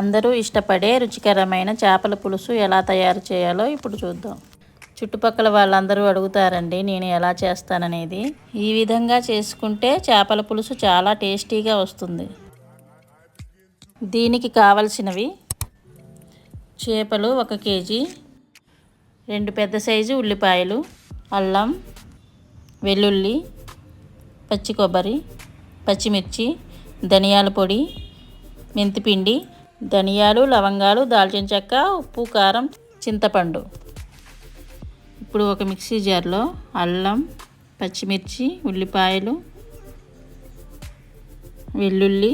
అందరూ ఇష్టపడే రుచికరమైన చేపల పులుసు ఎలా తయారు చేయాలో ఇప్పుడు చూద్దాం. చుట్టుపక్కల వాళ్ళందరూ అడుగుతారండి నేను ఎలా చేస్తాననేది. ఈ విధంగా చేసుకుంటే చేపల పులుసు చాలా టేస్టీగా వస్తుంది. దీనికి కావలసినవి చేపలు ఒక కేజీ రెండు పెద్ద సైజు ఉల్లిపాయలు అల్లం వెల్లుల్లి పచ్చి కొబ్బరి పచ్చిమిర్చి ధనియాల పొడి మెంతిపిండి ధనియాలు లవంగాలు దాల్చిన చెక్క ఉప్పు కారం చింతపండు. ఇప్పుడు ఒక మిక్సీ జార్లో అల్లం పచ్చిమిర్చి ఉల్లిపాయలు వెల్లుల్లి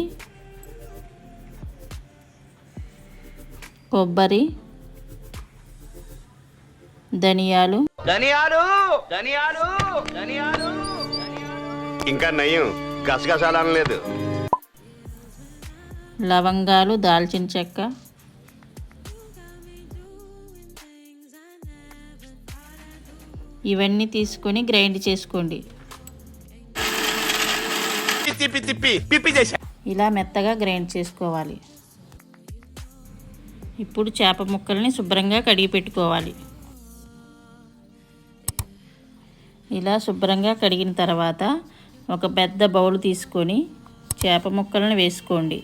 కొబ్బరి ధనియాలు. ధనియాలు! ధనియాలు! ధనియాలు! ఇంకా నయం గసగసాలనలేదు లవంగాలు దాల్చిన చెక్క. ఇవన్నీ తీసుకొని గ్రైండ్ చేసుకోండి. ఇలా మెత్తగా గ్రైండ్ చేసుకోవాలి. ఇప్పుడు చేప ముక్కల్ని శుభ్రంగా కడిగి పెట్టుకోవాలి. ఇలా శుభ్రంగా కడిగిన తర్వాత ఒక పెద్ద బౌల్ తీసుకొని చేప ముక్కలను వేసుకోండి.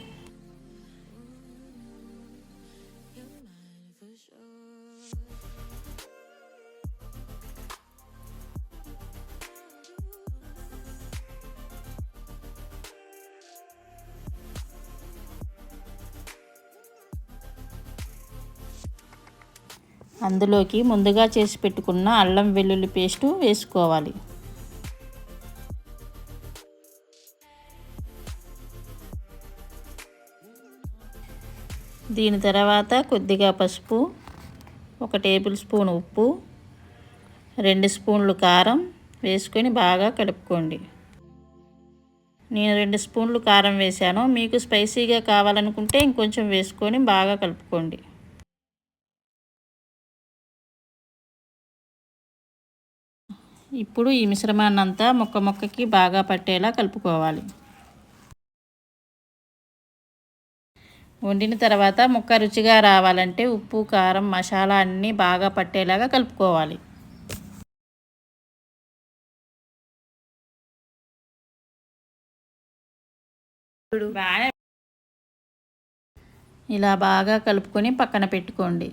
అందులోకి ముందుగా చేసి పెట్టుకున్న అల్లం వెల్లుల్లి పేస్టు వేసుకోవాలి. దీని తర్వాత కొద్దిగా పసుపు ఒక టేబుల్ స్పూన్ ఉప్పు రెండు స్పూన్లు కారం వేసుకొని బాగా కలుపుకోండి. నేను రెండు స్పూన్లు కారం వేశాను. మీకు స్పైసీగా కావాలనుకుంటే ఇంకొంచెం వేసుకొని బాగా కలుపుకోండి. ఇప్పుడు ఈ మిశ్రమాన్ని అంతా మొక్క మొక్కకి బాగా పట్టేలా కలుపుకోవాలి. వండిన తర్వాత ముక్క రుచిగా రావాలంటే ఉప్పు కారం మసాలా అన్నీ బాగా పట్టేలాగా కలుపుకోవాలి. ఇలా బాగా కలుపుకొని పక్కన పెట్టుకోండి.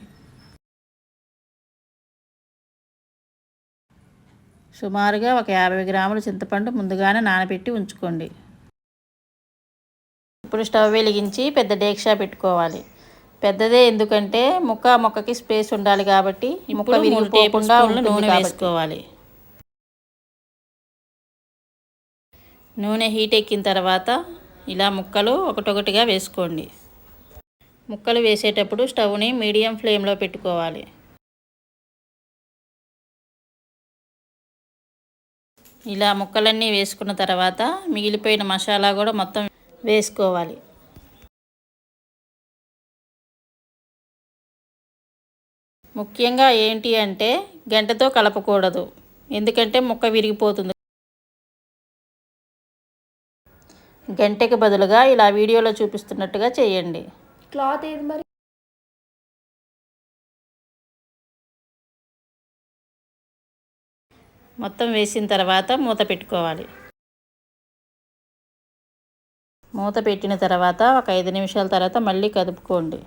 సుమారుగా ఒక యాభై గ్రాముల చింతపండు ముందుగానే నానబెట్టి ఉంచుకోండి. ఇప్పుడు స్టవ్ వెలిగించి పెద్ద డేక్షా పెట్టుకోవాలి. పెద్దదే ఎందుకంటే ముక్క మొక్కకి స్పేస్ ఉండాలి కాబట్టి ముక్క విరిగిపోకుండా నూనె వేసుకోవాలి నూనె హీట్ ఎక్కిన తర్వాత ఇలా ముక్కలు ఒకటొకటిగా వేసుకోండి. ముక్కలు వేసేటప్పుడు స్టవ్ని మీడియం ఫ్లేమ్లో పెట్టుకోవాలి. ఇలా ముక్కలన్నీ వేసుకున్న తర్వాత మిగిలిపోయిన మసాలా కూడా మొత్తం వేసుకోవాలి. ముఖ్యంగా ఏంటి అంటే గంటతో కలపకూడదు. ఎందుకంటే ముక్క విరిగిపోతుంది. గంటకి బదులుగా ఇలా వీడియోలో చూపిస్తున్నట్టుగా చేయండి. క్లాత్ ఏది మరి? మొత్తం వేసిన తర్వాత మూత పెట్టుకోవాలి. మూత పెట్టిన తర్వాత ఒక ఐదు నిమిషాల తర్వాత మళ్ళీ కదుపుకోండి.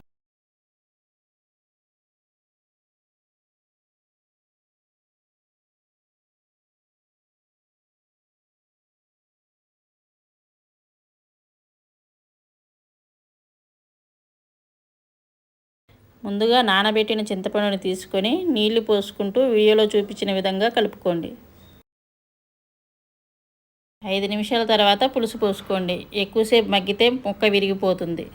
ముందుగా నానబెట్టిన చింతపండుని తీసుకొని నీళ్ళు పోసుకుంటూ వీడియోలో చూపించిన విధంగా కలుపుకోండి. ఐదు నిమిషాల తర్వాత పులుసు పోసుకోండి. ఎక్కువసేపు మగ్గితే ముక్క విరిగిపోతుంది.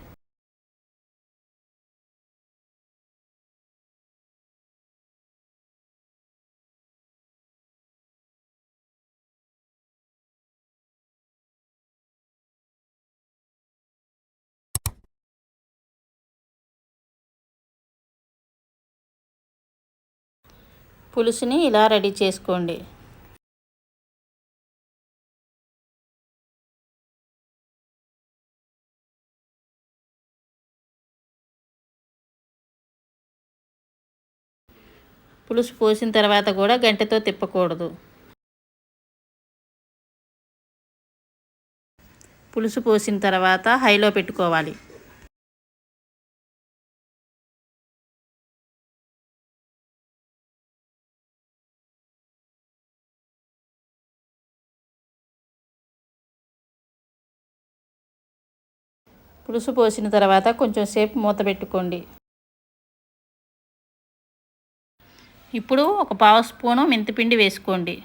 పులుసుని ఇలా రెడీ చేసుకోండి. పులుసు పోసిన తర్వాత కూడా గంటెతో తిప్పకూడదు. పులుసు పోసిన తర్వాత హైలో పెట్టుకోవాలి. పులుసు పోసిన తర్వాత కొంచెం సేపు మూత పెట్టుకోండి. ఇప్పుడు ఒక పావు స్పూను మెంతిపిండి వేసుకోండి.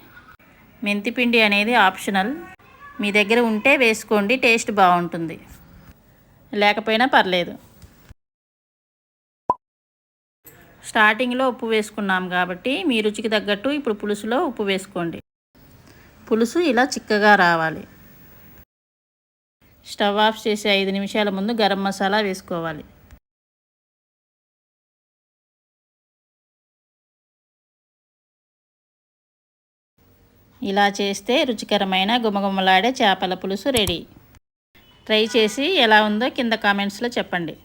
మెంతిపిండి అనేది ఆప్షనల్. మీ దగ్గర ఉంటే వేసుకోండి టేస్ట్ బాగుంటుంది. లేకపోయినా పర్లేదు. స్టార్టింగ్లో ఉప్పు వేసుకున్నాం కాబట్టి మీ రుచికి తగ్గట్టు ఇప్పుడు పులుసులో ఉప్పు వేసుకోండి. పులుసు ఇలా చిక్కగా రావాలి. స్టవ్ ఆఫ్ చేసి ఐదు నిమిషాల ముందు గరం మసాలా వేసుకోవాలి. ఇలా చేస్తే రుచికరమైన గుమగుమలాడే చేపల పులుసు రెడీ. ట్రై చేసి ఎలా ఉందో కింద కామెంట్స్లో చెప్పండి.